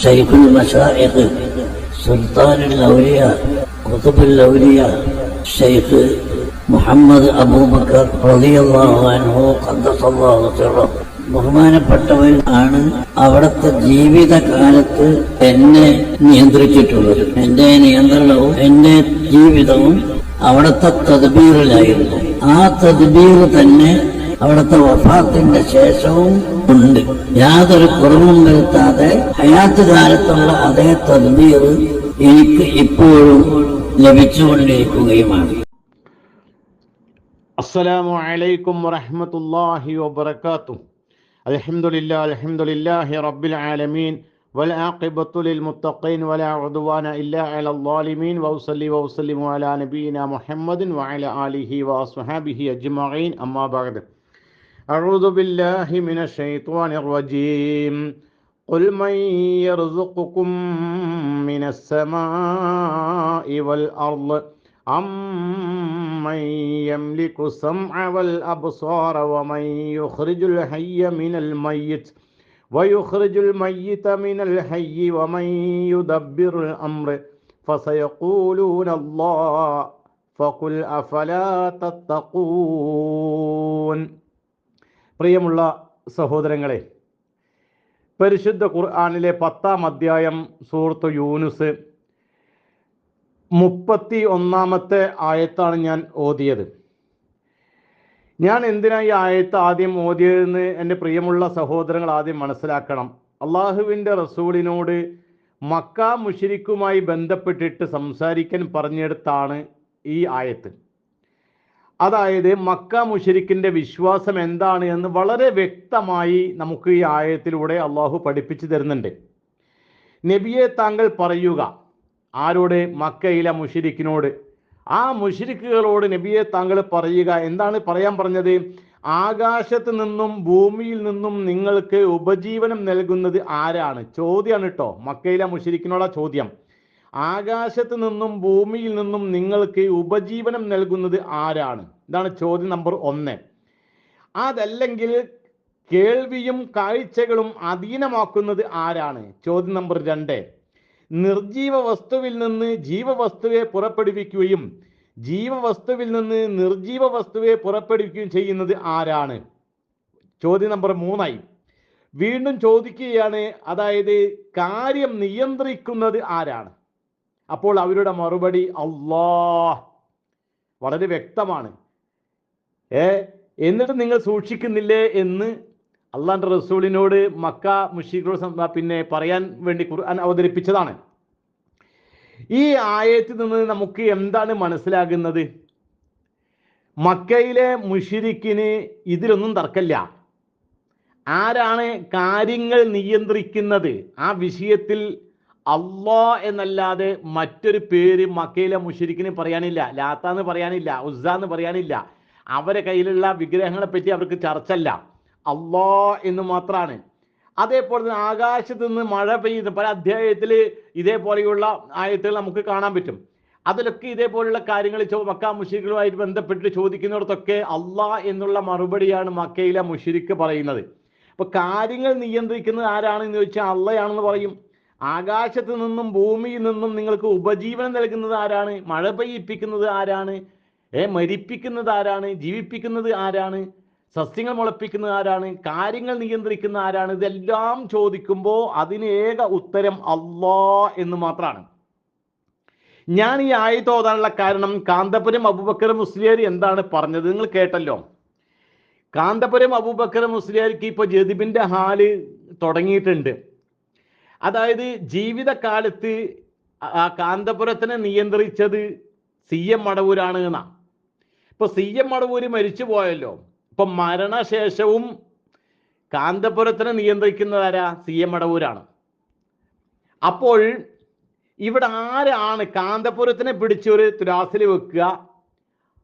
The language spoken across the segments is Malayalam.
شيخ المشايخ سلطان الأولياء قطب الأولياء الشيخ محمد أبو بكر رضي الله عنه قدس الله سره ബഹുമാനപ്പെട്ടവൻ ആണ് അവിടുത്തെ ജീവിതകാലത്ത് എന്നെ നിയന്ത്രിച്ചിട്ടുള്ളത് എന്റെ നിയന്ത്രണവും എന്റെ ജീവിതവും അവിടുത്തെ തദ്ബീറിലായിരുന്നു ആ തദ്ബീർ തന്നെ അവിടുത്തെ വഫാത്തിന്റെ ശേഷവും ഉണ്ട് യാതൊരു കുറവും വരുത്താതെ ഹയാത്ത് കാലത്തുള്ള അതേ തദ്ബീർ എനിക്ക് ഇപ്പോഴും ലഭിച്ചുകൊണ്ടിരിക്കുകയുമാണ് السلام عليكم ورحمة الله وبركاته الحمد لله الحمد لله رب العالمين والعاقبة للمتقين ولا عدوان إلا على الظالمين وأصلي وأسلم على نبينا محمد وعلى آله وأصحابه أجمعين أما بعد أعوذ بالله من الشيطان الرجيم قل من يرزقكم من السماء والأرض أمن يملك السمع والأبصار ومن يخرج الحي من الميت ويخرج الميت من الحي ومن يدبر الأمر فسيقولون الله فقل أفلا تتقون പ്രിയമുള്ള സഹോദരങ്ങളെ പരിശുദ്ധ ഖുർആാനിലെ പത്താം അധ്യായം സൂറത്ത് യൂനുസ് മുപ്പത്തി ഒന്നാമത്തെ ആയത്താണ് ഞാൻ ഓതിയത്. ഞാൻ എന്തിനാണ് ഈ ആയത്ത് ആദ്യം ഓതിയതെന്ന് എന്റെ പ്രിയമുള്ള സഹോദരങ്ങൾ ആദ്യം മനസ്സിലാക്കണം. അള്ളാഹുവിന്റെ റസൂലിനോട് മക്ക മുഷിരിക്കുമായി ബന്ധപ്പെട്ടിട്ട് സംസാരിക്കാൻ പറഞ്ഞെടുത്താണ് ഈ ആയത്ത്. അതായത് മക്ക മുഷരിക്കിന്റെ വിശ്വാസം എന്താണ് എന്ന് വളരെ വ്യക്തമായി നമുക്ക് ഈ ആയത്തിലൂടെ അള്ളാഹു പഠിപ്പിച്ചു തരുന്നുണ്ട്. നബിയെ താങ്കൾ പറയുക ആരോട്? മക്കയിലെ മുഷിരിക്കിനോട്. ആ മുഷിരിക്കുകളോട് നബിയെ താങ്കൾ പറയുക. എന്താണ് പറയാൻ പറഞ്ഞത്? ആകാശത്ത് നിന്നും ഭൂമിയിൽ നിന്നും നിങ്ങൾക്ക് ഉപജീവനം നൽകുന്നത് ആരാണ്? ചോദ്യമാണ് കേട്ടോ മക്കയിലെ മുഷിരിക്കിനോടാ ചോദ്യം. ആകാശത്ത് നിന്നും ഭൂമിയിൽ നിന്നും നിങ്ങൾക്ക് ഉപജീവനം നൽകുന്നത് ആരാണ്? ഇതാണ് ചോദ്യം നമ്പർ ഒന്ന്. അതല്ലെങ്കിൽ കേൾവിയും കാഴ്ചകളും അധീനമാക്കുന്നത് ആരാണ്? ചോദ്യം നമ്പർ രണ്ട്. നിർജീവ വസ്തുവിൽ നിന്ന് ജീവവസ്തുവെ പുറപ്പെടുവിക്കുകയും ജീവവസ്തുവിൽ നിന്ന് നിർജീവ വസ്തുവെ പുറപ്പെടുവിക്കുകയും ചെയ്യുന്നത് ആരാണ്? ചോദ്യം നമ്പർ മൂന്നായി. വീണ്ടും ചോദിക്കുകയാണ് അതായത് കാര്യം നിയന്ത്രിക്കുന്നത് ആരാണ്? അപ്പോൾ അവരുടെ മറുപടി അള്ളാ വളരെ വ്യക്തമാണ്. ഏ എന്നിട്ട് നിങ്ങൾ സൂക്ഷിക്കുന്നില്ലേ എന്ന് അള്ളാന്റെ റസൂലിനോട് മക്ക മുഷീഖോട് പിന്നെ പറയാൻ വേണ്ടി ഖുർആൻ അവതരിപ്പിച്ചതാണ്. ഈ ആയത്തിൽ നിന്ന് നമുക്ക് എന്താണ് മനസ്സിലാകുന്നത്? മക്കയിലെ മുഷിരിക്കിന് ഇതിലൊന്നും തർക്കമില്ല. ആരാണ് കാര്യങ്ങൾ നിയന്ത്രിക്കുന്നത്? ആ വിഷയത്തിൽ അള്ളാ എന്നല്ലാതെ മറ്റൊരു പേര് മക്കയിലെ മുഷിരിക്കിന് പറയാനില്ല ലാത്ത എന്ന് പറയാനില്ല ഉസ്സ എന്ന് പറയാനില്ല. അവരെ കയ്യിലുള്ള വിഗ്രഹങ്ങളെ പറ്റി അവർക്ക് ചർച്ചല്ല. അള്ളാ എന്ന് മാത്രമാണ് അതേപോലെ തന്നെ ആകാശത്ത് നിന്ന് മഴ പെയ്യുന്ന പല അധ്യായത്തിൽ ഇതേപോലെയുള്ള ആയത്തുകൾ നമുക്ക് കാണാൻ പറ്റും. അതിലൊക്കെ ഇതേപോലെയുള്ള കാര്യങ്ങൾ മക്ക മുഷിരിക്കുകളുമായിട്ട് ബന്ധപ്പെട്ട് ചോദിക്കുന്നിടത്തൊക്കെ അള്ളാ എന്നുള്ള മറുപടിയാണ് മക്കയിലെ മുഷിരിക്ക് പറയുന്നത്. അപ്പൊ കാര്യങ്ങൾ നിയന്ത്രിക്കുന്നത് ആരാണെന്ന് ചോദിച്ചാൽ അള്ളയാണെന്ന് പറയും. ആകാശത്ത് നിന്നും ഭൂമിയിൽ നിന്നും നിങ്ങൾക്ക് ഉപജീവനം നൽകുന്നത് ആരാണ്? മഴ പെയ്യിപ്പിക്കുന്നത് ആരാണ്? ഏ മരിപ്പിക്കുന്നത് ആരാണ്? ജീവിപ്പിക്കുന്നത് ആരാണ്? സസ്യങ്ങൾ മുളപ്പിക്കുന്നത് ആരാണ്? കാര്യങ്ങൾ നിയന്ത്രിക്കുന്ന ആരാണ്? ഇതെല്ലാം ചോദിക്കുമ്പോൾ അതിന് ഏക ഉത്തരം അള്ളാ എന്ന് മാത്രമാണ്. ഞാൻ ഈ ആയത്ത് ഓതാനുള്ള കാരണം കാന്തപുരം അബൂബക്കർ മുസ്ലിയാർ എന്താണ് പറഞ്ഞത്? നിങ്ങൾ കേട്ടല്ലോ. കാന്തപുരം അബൂബക്കർ മുസ്ലിയാർക്ക് ഇപ്പൊ ജതിബിന്റെ ഹാൽ തുടങ്ങിയിട്ടുണ്ട്. അതായത് ജീവിതകാലത്ത് ആ കാന്തപുരത്തിനെ നിയന്ത്രിച്ചത് സി എം മടവൂരാണ് എന്നാ. ഇപ്പൊ സി എം മടവൂര് മരിച്ചു പോയല്ലോ. ഇപ്പൊ മരണശേഷവും കാന്തപുരത്തിനെ നിയന്ത്രിക്കുന്നത് ആരാ? സി എം മടവൂരാണ്. അപ്പോൾ ഇവിടെ ആരാണ് കാന്തപുരത്തിനെ പിടിച്ച് ഒരു തുലാസിൽ വെക്കുക?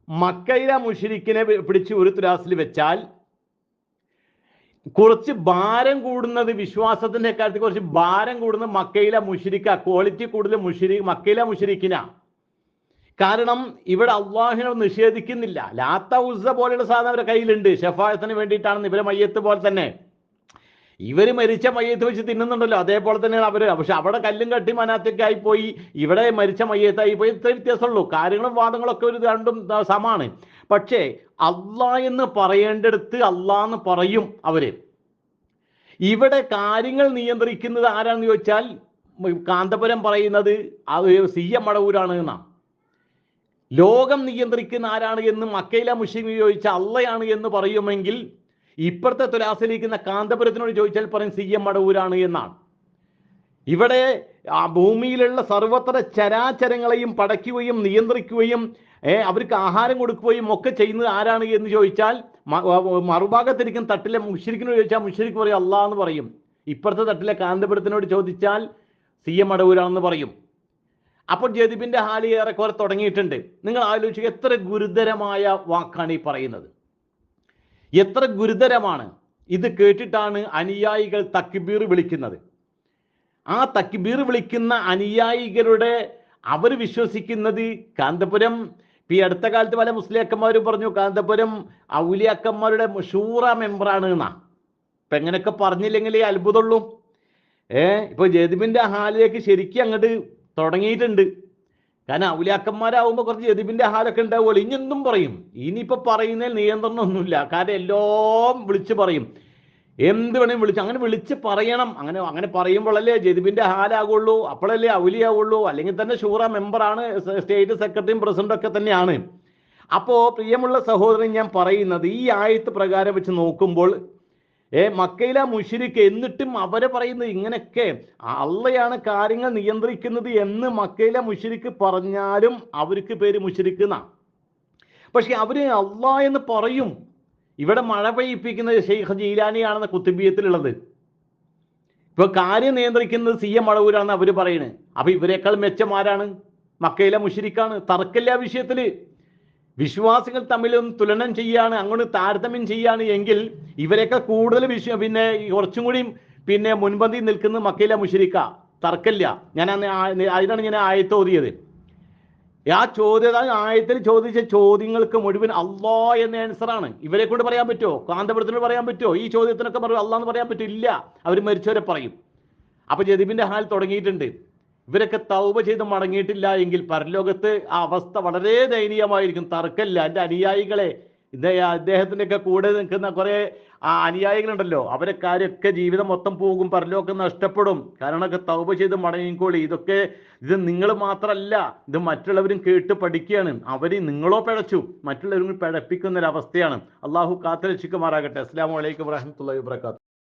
മക്കയിലെ മുഷിരിക്കിനെ പിടിച്ച് ഒരു തുലാസിൽ വെച്ചാൽ കുറച്ച് ഭാരം കൂടുന്നത് വിശ്വാസത്തിന്റെ കാര്യത്തിൽ കുറച്ച് ഭാരം കൂടുന്നത് മക്കയിലെ മുഷിരിക്ക. ക്വാളിറ്റി കൂടുതൽ മുഷിരി മക്കയിലെ മുഷിരിക്കിന. കാരണം ഇവിടെ അള്ളാഹിനെ നിഷേധിക്കുന്നില്ല. ലാത്ത ഉസ പോലെയുള്ള സാധനം അവരുടെ കയ്യിലുണ്ട്. ഷഫായത്തിന് വേണ്ടിയിട്ടാണ് ഇവരെ മയ്യത്ത് പോലെ തന്നെ. ഇവർ മരിച്ച മയ്യത്ത് വെച്ച് തിന്നുന്നുണ്ടല്ലോ. അതേപോലെ തന്നെയാണ് അവർ പക്ഷെ അവിടെ കല്ലും കട്ടി മനാത്തൊക്കെ പോയി ഇവിടെ മരിച്ച മയ്യത്തായി പോയി ഇത്ര വ്യത്യാസമുള്ളൂ. കാര്യങ്ങളും വാദങ്ങളൊക്കെ ഒരു രണ്ടും സമാണ്. പക്ഷേ അള്ളാ എന്ന് പറയേണ്ടടുത്ത് അള്ളാ എന്ന് പറയും അവർ. ഇവിടെ കാര്യങ്ങൾ നിയന്ത്രിക്കുന്നത് ആരാണെന്ന് ചോദിച്ചാൽ കാന്തപുരം പറയുന്നത് അത് സി എം മടവൂരാണ് എന്നാ. ലോകം നിയന്ത്രിക്കുന്ന ആരാണ് എന്ന് മക്കയില മുസ്ലിം ചോദിച്ച അള്ളയാണ് എന്ന് പറയുമെങ്കിൽ ഇപ്പുറത്തെ തുലാസിലിരിക്കുന്ന കാന്തപുരത്തിനോട് ചോദിച്ചാൽ പറയും സി എം മടവൂരാണ് എന്നാണ്. ഇവിടെ ആ ഭൂമിയിലുള്ള സർവത്ര ചരാചരങ്ങളെയും പടയ്ക്കുകയും നിയന്ത്രിക്കുകയും ഏ, അവർക്ക് ആഹാരം കൊടുക്കുകയും ഒക്കെ ചെയ്യുന്നത് ആരാണ് എന്ന് ചോദിച്ചാൽ മറുഭാഗത്തിരിക്കും തട്ടിലെ മുഷിരിക്കിനോട് ചോദിച്ചാൽ മുഷിരിക്ക് പറയും അള്ളാഹ് എന്ന് പറയും. ഇപ്പുറത്തെ തട്ടിലെ കാന്തപുരത്തിനോട് ചോദിച്ചാൽ സി എം അടവൂരാണെന്ന് പറയും. അപ്പോൾ ജതിബിന്റെ ഹാലി ഏറെക്കുറെ തുടങ്ങിയിട്ടുണ്ട്. നിങ്ങൾ ആലോചിക്കുക എത്ര ഗുരുതരമായ വാക്കാണ് ഈ പറയുന്നത്. എത്ര ഗുരുതരമാണ്. ഇത് കേട്ടിട്ടാണ് അനുയായികൾ തക്ബീർ വിളിക്കുന്നത്. ആ തക്ബീർ വിളിക്കുന്ന അനുയായികളുടെ അവർ വിശ്വസിക്കുന്നത് കാന്തപുരം ഇപ്പൊ ഈ അടുത്ത കാലത്ത് പല മുസ്ലിയാക്കന്മാരും പറഞ്ഞു കാന്തപുരം ഔലിയാക്കന്മാരുടെ ഷൂറ മെമ്പറാണ് എന്നാ. ഇപ്പൊ എങ്ങനെയൊക്കെ പറഞ്ഞില്ലെങ്കിൽ അത്ഭുതമുള്ളൂ. ഏ ഇപ്പൊ ജതിബിന്റെ ഹാലിലേക്ക് ശരിക്കും അങ്ങോട്ട് തുടങ്ങിയിട്ടുണ്ട്. കാരണം ഔലിയാക്കന്മാരാവുമ്പോൾ കുറച്ച് ജതിബിന്റെ ഹാലൊക്കെ ഉണ്ടാവുമല്ലോ. ഇനി എന്തും പറയും. ഇനിയിപ്പോ പറയുന്നതിൽ നിയന്ത്രണമൊന്നുമില്ല. കാരണം എല്ലാം വിളിച്ചു പറയും. എന്ത് വേണേലും വിളിച്ചു അങ്ങനെ വിളിച്ച് പറയണം. അങ്ങനെ അങ്ങനെ പറയുമ്പോഴല്ലേ ജതിബിന്റെ ഹാലാകുള്ളൂ. അപ്പോഴല്ലേ ഔലിയാവുള്ളൂ അല്ലെങ്കിൽ തന്നെ ഷൂറ മെമ്പറാണ് സ്റ്റേറ്റ് സെക്രട്ടറിയും പ്രസിഡന്റും ഒക്കെ തന്നെയാണ്. അപ്പോ പ്രിയമുള്ള സഹോദരൻ ഞാൻ പറയുന്നത് ഈ ആയത്ത് പ്രകാരം വെച്ച് നോക്കുമ്പോൾ ഏ മക്കയില മുഷിരിക്ക് എന്നിട്ടും അവരെ പറയുന്നത് ഇങ്ങനെയൊക്കെ അള്ളയാണ് കാര്യങ്ങൾ നിയന്ത്രിക്കുന്നത് എന്ന് മക്കയില മുഷിരിക്ക് പറഞ്ഞാലും അവർക്ക് പേര് മുഷിരിക്കുന്ന പക്ഷെ അവർ അള്ള എന്ന് പറയും. ഇവിടെ മഴ പെയ്യിപ്പിക്കുന്നത് ഷെയ്ഖ് ജീലാനിയാണെന്ന കുത്തുബിയത്തിലുള്ളത്. ഇപ്പൊ കാര്യം നിയന്ത്രിക്കുന്നത് സി എം മഴവൂരാണെന്ന് അവർ പറയുന്നത് അപ്പൊ ഇവരെക്കാൾ മെച്ചമാരാണ് മക്കയിലെ മുഷിരിക്കാണ്. തർക്കല്ല വിഷയത്തിൽ വിശ്വാസികൾ തമ്മിലും തുലനം ചെയ്യാണ്. അങ്ങോട്ട് താരതമ്യം ചെയ്യാണ് എങ്കിൽ ഇവരെയൊക്കെ കൂടുതൽ വിശ്വ പിന്നെ കുറച്ചും കൂടി പിന്നെ മുൻപന്തി നിൽക്കുന്നത് മക്കയിലെ മുഷിരിക്ക. തർക്കല്ല ഞാൻ അതിനാണ് ഞാൻ ആയത്ത് ഓതിയത്. ആ ചോദ്യത ആയത്തിൽ ചോദിച്ച ചോദ്യങ്ങൾക്ക് മുഴുവൻ അള്ളാ എന്ന ആൻസറാണ് ഇവരെ കൊണ്ട് പറയാൻ പറ്റുമോ? കാന്തപുരത്തിനോട് പറയാൻ പറ്റുമോ? ഈ ചോദ്യത്തിനൊക്കെ പറയും അള്ളാന്ന് പറയാൻ പറ്റില്ല. അവർ മരിച്ചവരെ പറയും. അപ്പൊ ജദീബിന്റെ ഹാൽ തുടങ്ങിയിട്ടുണ്ട്. ഇവരൊക്കെ തൗബ ചെയ്ത് മടങ്ങിയിട്ടില്ല എങ്കിൽ പരലോകത്ത് ആ അവസ്ഥ വളരെ ദയനീയമായിരിക്കും. തർക്കമില്ല. എന്റെ അനുയായികളെ ഇത് അദ്ദേഹത്തിന്റെയൊക്കെ കൂടെ നിൽക്കുന്ന കുറേ ആ അനുയായികളുണ്ടല്ലോ. അവരെ കാര്യമൊക്കെ ജീവിതം മൊത്തം പോകും പരലോകം നഷ്ടപ്പെടും. കാരണമൊക്കെ തൗപ ചെയ്ത് മടങ്ങിക്കോളി. ഇതൊക്കെ ഇത് നിങ്ങൾ മാത്രമല്ല ഇത് മറ്റുള്ളവരും കേട്ട് പഠിക്കുകയാണ്. അവർ നിങ്ങളോ പിഴച്ചു മറ്റുള്ളവരും പിഴപ്പിക്കുന്ന ഒരു അവസ്ഥയാണ് അള്ളാഹു കാത്തരക്ഷിക്കുമാറാകട്ടെ. അസ്സാം വലൈക്കും വറഹമത്തല്ലാ വാത്തു